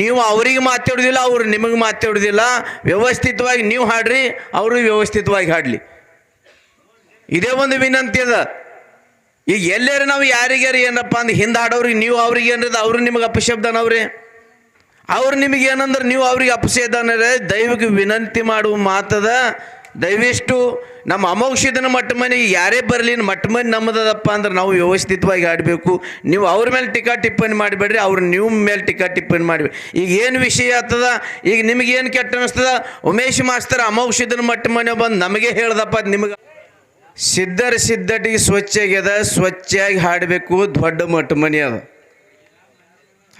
ನೀವು ಅವ್ರಿಗೆ ಮಾತಾಡೋದಿಲ್ಲ ಅವ್ರು ನಿಮಗೆ ಮಾತಾಡೋದಿಲ್ಲ ವ್ಯವಸ್ಥಿತವಾಗಿ ನೀವು ಹಾಡ್ರಿ, ಅವರು ವ್ಯವಸ್ಥಿತವಾಗಿ ಹಾಡಲಿ. ಇದೇ ಒಂದು ವಿನಂತಿ ಅದ. ಈಗ ಎಲ್ಲಾರ ನಾವು ಯಾರಿಗಾರ ಏನಪ್ಪ ಅಂದ್ರೆ ಹಿಂದೆ ಹಾಡೋರಿಗೆ ನೀವು ಅವ್ರಿಗೆ ಏನದ, ಅವರು ನಿಮಗೆ ಅಪಶಬ್ದನವ್ರಿ ಅವ್ರು. ನಿಮಗೆ ಏನಂದ್ರೆ ನೀವು ಅವ್ರಿಗೆ ಅಪಶಬ್ದನರೇ ದೈವಕ್ಕೆ ವಿನಂತಿ ಮಾಡುವ ಮಾತದ ದಯವಿಷ್ಟು ನಮ್ಮ ಅಮೌಷಿದನ ಮಟ್ಟ ಮನೆಗೆ ಯಾರೇ ಬರಲಿ ಮಟ್ಟ ಮನೆ ನಮ್ಮದಪ್ಪ ಅಂದ್ರೆ ನಾವು ವ್ಯವಸ್ಥಿತವಾಗಿ ಆಡಬೇಕು. ನೀವು ಅವ್ರ ಮೇಲೆ ಟೀಕಾ ಟಿಪ್ಪಣಿ ಮಾಡಿಬೇಡ್ರಿ, ಅವ್ರು ನೀವು ಮೇಲೆ ಟೀಕಾ ಟಿಪ್ಪಣಿ ಮಾಡಿ ಈಗ ಏನು ವಿಷಯ ಆಗ್ತದ? ಈಗ ನಿಮಗೆ ಏನು ಕೆಟ್ಟ ಅನಿಸ್ತದ? ಉಮೇಶ್ ಮಾಸ್ತರ್ ಅಮೌಷಿದನ ಮಟ್ಟ ಮನೆ ಬಂದು ನಮಗೆ ಹೇಳ್ದಪ್ಪ ನಿಮಗೆ. ಸಿದ್ಧರ ಸಿದ್ಧಟಿಗೆ ಸ್ವಚ್ಛ ಆಗ್ಯದ ಸ್ವಚ್ಛಾಗಿ ಹಾಡಬೇಕು, ದೊಡ್ಡ ಮಟ್ಟ ಮನೆ ಅದ.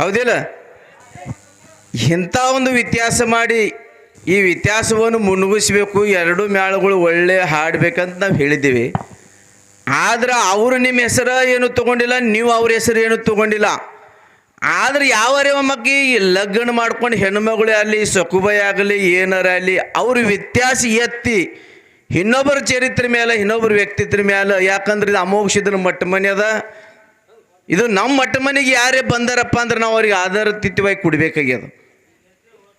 ಹೌದಿಲ್ಲ? ಇಂಥ ಒಂದು ವ್ಯತ್ಯಾಸ ಮಾಡಿ ಈ ವ್ಯತ್ಯಾಸವನ್ನು ಮುನ್ನುಗಿಸಬೇಕು ಎರಡು ಮ್ಯಾಳಗಳು ಒಳ್ಳೆ ಹಾಡಬೇಕಂತ ನಾವು ಹೇಳಿದ್ದೀವಿ. ಆದ್ರೆ ಅವರು ನಿಮ್ಮ ಹೆಸರು ಏನು ತಗೊಂಡಿಲ್ಲ, ನೀವು ಅವ್ರ ಹೆಸರು ಏನು ತಗೊಂಡಿಲ್ಲ. ಆದ್ರೆ ಯಾವರೇ ಈ ಲಗ್ನ ಮಾಡ್ಕೊಂಡು ಹೆಣ್ಮಗಳೇ ಆಗಲಿ ಸಕುಬೈ ಆಗಲಿ, ಏನಾರ ಆಗಲಿ, ಅವ್ರ ವ್ಯತ್ಯಾಸ ಎತ್ತಿ ಇನ್ನೊಬ್ಬರ ಚರಿತ್ರೆ ಮೇಲೆ ಇನ್ನೊಬ್ಬರ ವ್ಯಕ್ತಿತ್ವ ಮೇಲೆ ಯಾಕಂದ್ರೆ ಇದು ಅಮೋಘಿಸಿದ್ರ ಮಟ್ಟ ಮನೆ ಅದ. ಇದು ನಮ್ಮ ಮಟ್ಟ ಮನೆಗೆ ಯಾರೇ ಬಂದಾರಪ್ಪ ಅಂದ್ರೆ ನಾವು ಅವ್ರಿಗೆ ಆಧಾರತಿತ್ವವಾಗಿ ಕೊಡ್ಬೇಕಾಗ್ಯದ.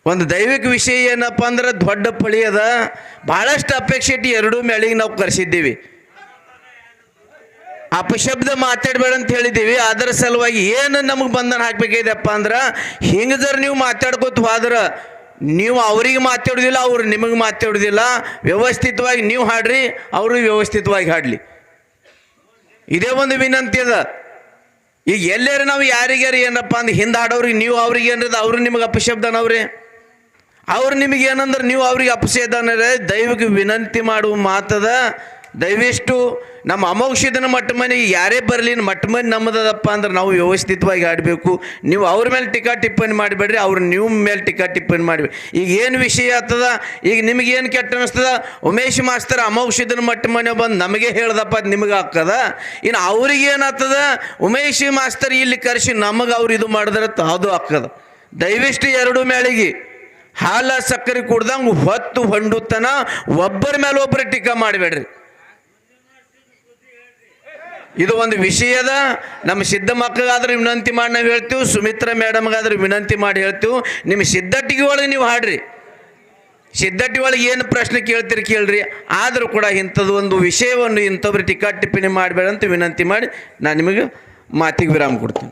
ಒಂದು ದೈವಿಕ ವಿಷಯ ಏನಪ್ಪ ಅಂದ್ರೆ ದೊಡ್ಡ ಪಳಿ ಅದ. ಭಾಳಷ್ಟು ಅಪೇಕ್ಷೆ ಇಟ್ಟು ಎರಡೂ ಮೇಳಿಗೆ ನಾವು ಕರೆಸಿದ್ದೀವಿ. ಅಪಶಬ್ದ ಮಾತಾಡಬೇಡ ಅಂತ ಹೇಳಿದ್ದೀವಿ. ಅದರ ಸಲುವಾಗಿ ಏನು ನಮಗೆ ಬಂಧನ ಹಾಕ್ಬೇಕಾಗಿದೆಪ್ಪ ಅಂದ್ರೆ ಹಿಂಗೆ ಜರ ನೀವು ಮಾತಾಡ್ಕೋತ ಹೋದ್ರೆ, ನೀವು ಅವ್ರಿಗೆ ಮಾತಾಡೋದಿಲ್ಲ, ಅವ್ರು ನಿಮಗೆ ಮಾತಾಡೋದಿಲ್ಲ. ವ್ಯವಸ್ಥಿತವಾಗಿ ನೀವು ಹಾಡ್ರಿ ಅವರು ವ್ಯವಸ್ಥಿತವಾಗಿ ಹಾಡಲಿ. ಇದೇ ಒಂದು ವಿನಂತಿ ಅದ. ಈಗ ಎಲ್ಲಾರ ನಾವು ಯಾರಿಗಾರ ಏನಪ್ಪ ಅಂದ್ರೆ ಹಿಂದೆ ಹಾಡೋರಿಗೆ ನೀವು ಅವ್ರಿಗೆ ಏನದ, ಅವರು ನಿಮಗೆ ಅಪಶಬ್ದನವ್ರಿ. ಅವ್ರು ನಿಮಗೆ ಏನಂದ್ರೆ ನೀವು ಅವ್ರಿಗೆ ಅಪಶಬ್ದನರೇ ದೈವಕ್ಕೆ ವಿನಂತಿ ಮಾಡುವ ಮಾತದ ದಯವಿಷ್ಟು ನಮ್ಮ ಅಮೋಕ್ಷದನ ಮಟ್ಟ ಮನೆಗೆ ಯಾರೇ ಬರಲಿ ಮಟ್ಟ ಮನೆ ನಮ್ಮದಪ್ಪ ಅಂದ್ರೆ ನಾವು ವ್ಯವಸ್ಥಿತವಾಗಿ ಆಡಬೇಕು. ನೀವು ಅವ್ರ ಮೇಲೆ ಟಿಕಾ ಟಿಪ್ಪಣಿ ಮಾಡಿಬೇಡ್ರಿ, ಅವ್ರು ನಿಮ್ಮ ಮೇಲೆ ಟಿಕಾ ಟಿಪ್ಪಣಿ ಮಾಡಿ ಈಗ ಏನು ವಿಷಯ ಆಗ್ತದ? ಈಗ ನಿಮಗೆ ಏನು ಕೆಟ್ಟ ಅನಿಸ್ತದ? ಉಮೇಶ್ ಮಾಸ್ತರ್ ಅಮೋಕ್ಷದನ ಮಟ್ಟ ಮನೆ ಬಂದು ನಮಗೆ ಹೇಳ್ದಪ್ಪ, ಅದು ನಿಮಗೆ ಹಾಕದ ಇನ್ನು ಅವ್ರಿಗೆ ಏನಾಗ್ತದ ಉಮೇಶ್ ಮಾಸ್ತರ್ ಇಲ್ಲಿ ಕರೆಸಿ ನಮಗೆ ಅವ್ರು ಇದು ಮಾಡಿದ್ರೆ ಅದು ಹಾಕದ ದಯವಿಷ್ಟು ಎರಡು ಮೇಳಿಗೆ ಹಾಲ ಸಕ್ಕರೆ ಕುಡ್ದಂಗೆ ಹೊತ್ತು ಹೊಂಡುತ್ತನ ಒಬ್ಬರ ಮೇಲೆ ಒಬ್ಬರು ಟೀಕಾ ಮಾಡಬೇಡ್ರಿ. ಇದು ಒಂದು ವಿಷಯದ ನಮ್ಮ ಸಿದ್ಧ ಮಕ್ಕಳಾದ್ರೆ ವಿನಂತಿ ಮಾಡಿ ನಾವು ಹೇಳ್ತೀವಿ, ಸುಮಿತ್ರ ಮೇಡಮ್ಗಾದ್ರೆ ವಿನಂತಿ ಮಾಡಿ ಹೇಳ್ತೀವಿ. ನಿಮ್ಮ ಸಿದ್ಧಟ್ಟಿಗೆ ಒಳಗೆ ನೀವು ಹಾಡ್ರಿ. ಸಿದ್ಧಟ್ಟಿ ಒಳಗೆ ಏನು ಪ್ರಶ್ನೆ ಕೇಳ್ತೀರಿ ಕೇಳ್ರಿ. ಆದರೂ ಕೂಡ ಇಂಥದ್ದು ಒಂದು ವಿಷಯವನ್ನು ಇಂಥವ್ರು ಟಿಕಾ ಟಿಪ್ಪಣಿ ಮಾಡಬೇಡ ಅಂತ ವಿನಂತಿ ಮಾಡಿ ನಾನು ನಿಮಗೆ ಮಾತಿಗೆ ವಿರಾಮ ಕೊಡ್ತೀನಿ.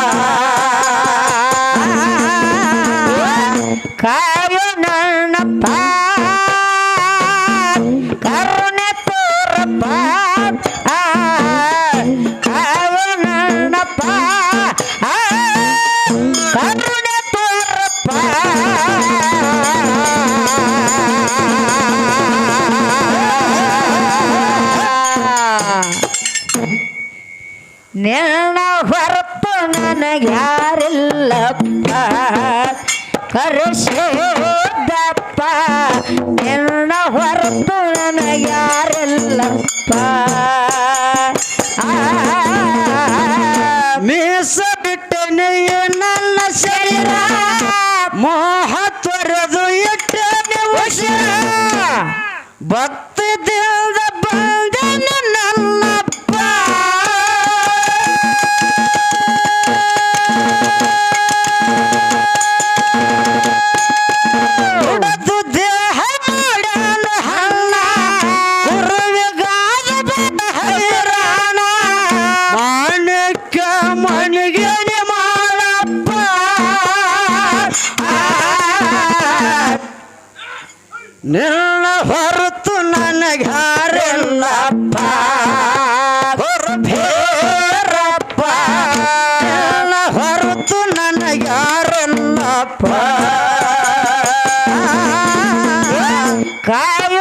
ನಿನ್ನ ಹೊರತು ನನಗ್ಯಾರಿಲ್ಲಪ್ಪ. ಕರೆಸಿದಪ್ಪ ನಿನ್ನ ಹೊರತು ಆ, ಮೀಸ ಬಿಟ್ಟನೆ ನನ್ನ ಶರೀರ ಮೋಹ ತೊರೆದು ಇಟ್ಟನೆ ಬಕ್ ಭಕ್ತಿದಿಂದ ನಿನ್ನ ಹೊರತು ನನಗಾರಲ್ಲಪ್ಪ ಭೇರಪ್ಪ ನಿನ್ನ ಹೊರತು ನನಗಾರಲ್ಲಪ್ಪ ಕಾಯ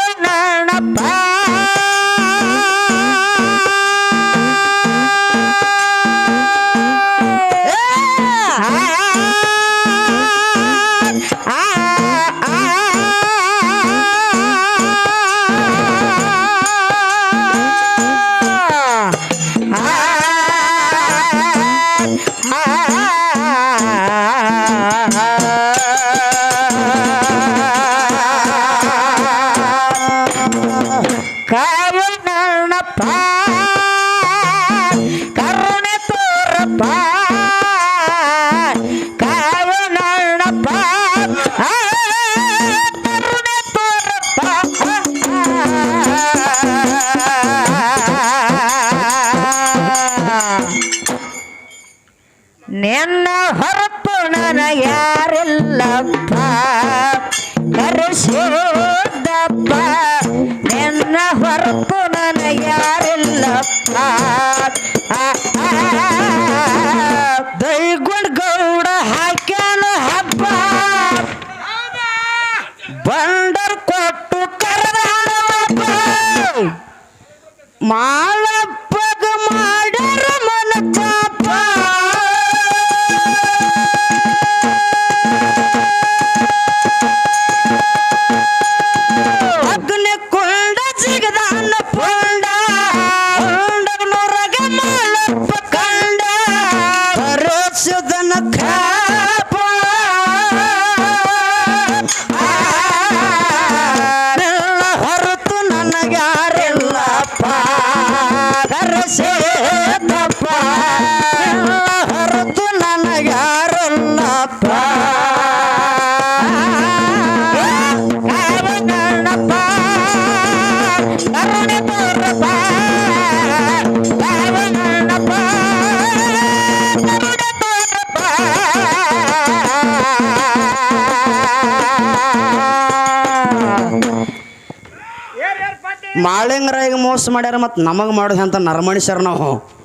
ನಿನ್ನ ಹೊರತು ನನ ಯಾರಿಲ್ಲಪ್ಪ ಕರೆಸಿರುವುದಪ್ಪ ನಿನ್ನ ಹೊರತು ನನ ಯಾರಿಲ್ಲಪ್ಪ ದೈಗೊಂಡ್ ಗೌಡ ಹಾಕ್ಯಾನ ಹಬ್ಬ ಬಂಡರ್ ಕೊಟ್ಟು ಕರೆದ ಮಾ ಮಾಳಿಂಗರಾಯಿಗೆ ಮೋಸ ಮಾಡ್ಯಾರ ಮತ್ತು ನಮಗೆ ಮಾಡೋದು ಅಂತ ನರಮಣಿಸ್ಯಾರ ನಾವು?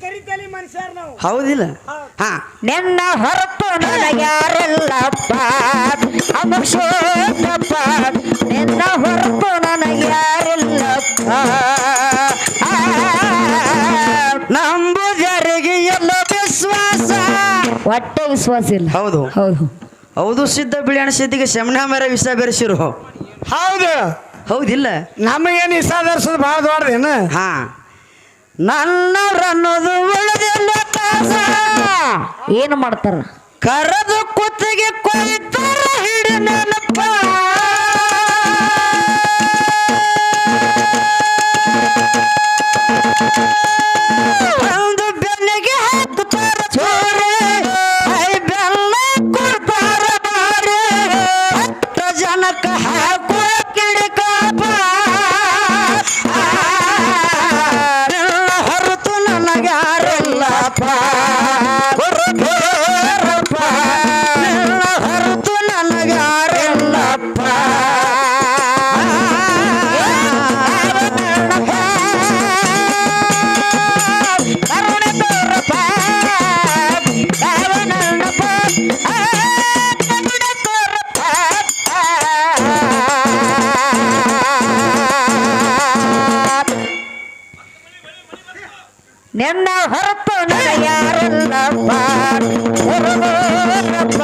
ಕರಿತಲಿ ಮನುಷ್ಯರ್ ನಾವು? ಹೌದಿಲ್ಲ? ಹಾ. ನಿನ್ನ ಹೊರತು ನನಗ್ಯಾರಿಲ್ಲಪ್ಪ ಅಮಕ್ಷೇತ್ರಪ್ಪ ನಿನ್ನ ಹೊರತು ನಂಬು ಜರಿಗೆ ಎಲ್ಲ ವಿಶ್ವಾಸ. ಒಟ್ಟೆ ವಿಶ್ವಾಸ ಇಲ್ಲ. ಹೌದು. ಹೌದು. ಹೌದು ಸಿದ್ಧ ಬಿಳಿಯಣ ಸಿದ್ಧಿಗೆ ಶಮನ ಮೇರೆ ವಿಷ ಬೆರೆಸಿರು. ಹೌದು. ಹೌದಿಲ್ಲ. ನಮಗೇನು ಇಷ್ಟ ಧರಿಸೋದು ಭಾಳ ದೊಡ್ಡದೇನು? ಹಾ. ನನ್ನವರನ್ನೋದು ಉಳಿದಿಲ್ಲ ತಾಸ. ಏನು ಮಾಡ್ತಾರ? ಕರೆದು ಕುತ್ತಿಗೆ ಕೊಯ್ತಾರ ಹೊರತು ನಿನ್ನ ಹೊರತು ನನಗ್ಯಾರಲ್ಲಪ್ಪ ಗುರುಗೋರಪ್ಪ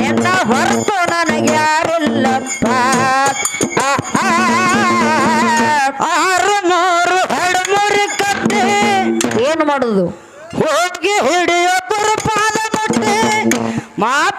ನಿನ್ನ ಹೊರತು ನನಗ್ಯಾರಿಲ್ಲಪ್ಪ ಆರು ಮೂರು ಕತ್ತೆ ಕಟ್ಟಿ. ಏನು ಮಾಡೋದು? ಹೋಗಿ ಹಿಡಿಯೋ ಪಾದ ಮಾಡಿ ಮಾಪೆ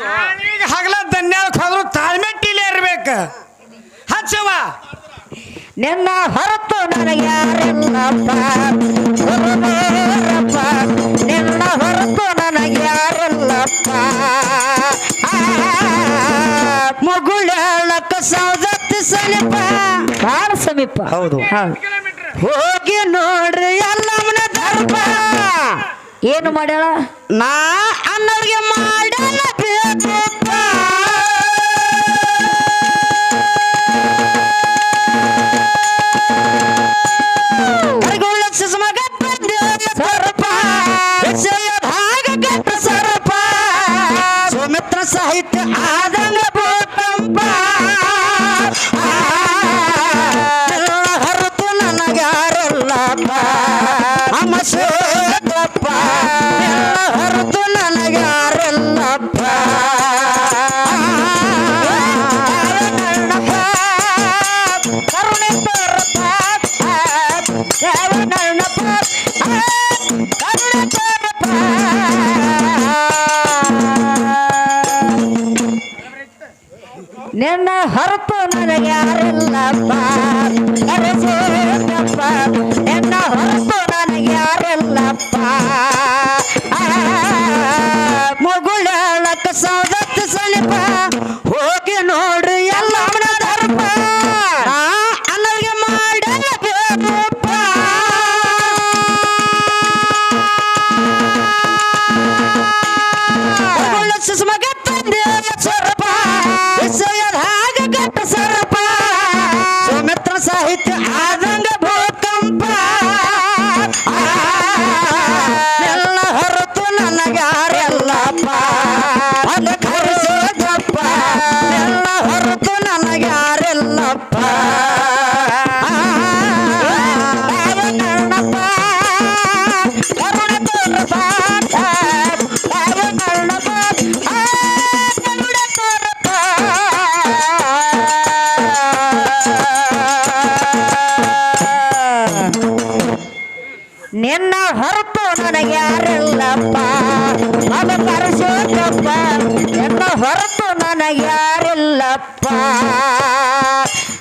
ನಾನೀಗ ಹಗಲ ಧನ್ಯಕ್ಕೆ ತಾಳ್ಮೆ ಟೀಲೆ ಇರ್ಬೇಕು. ಹಚ್ಚವ ನಿನ್ನ ಹೊರತು ನನಗೆ ಯಾರಿಲ್ಲಪ್ಪ ಗುರುದೇವರಪ್ಪ ನಿನ್ನ ಹೊರತು ನನಗೆ ಯಾರಿಲ್ಲಪ್ಪ ಮುಗುಳಕ ಸೌದತ್ತಿ ಸನಿಪ ಬಹಳ ಸಮೀಪ. ಹೌದು. ಹೋಗಿ ನೋಡ್ರಿ ಎಲ್ಲಮ್ಮನ ದರ್ಪ. ಏನು ಮಾಡ್ಯಾಳ? ನಾ ಅನ್ನೋರಿಗೆ ডাল ডাল ನಿನ್ನ ಹೊರತು ನನಗೆ ಯಾರಿಲ್ಲಪ್ಪ. ಕರೆಸೋದಪ್ಪ ನಿನ್ನ ಹೊರತು ಹೊರತಪ್ಪ ಎನ್ನ ಹೊರತು ನನಗೆ ಯಾರಿಲ್ಲಪ್ಪ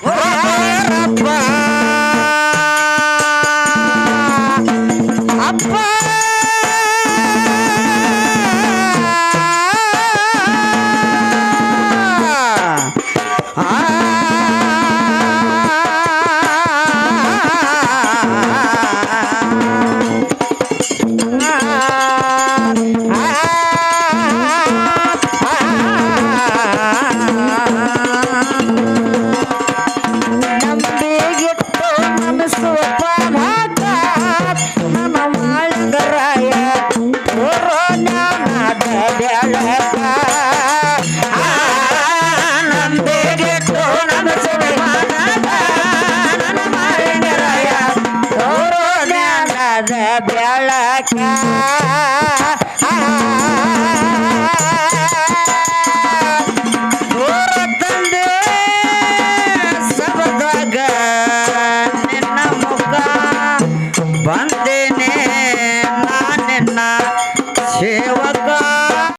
ಹೊರತು ಬೇಳ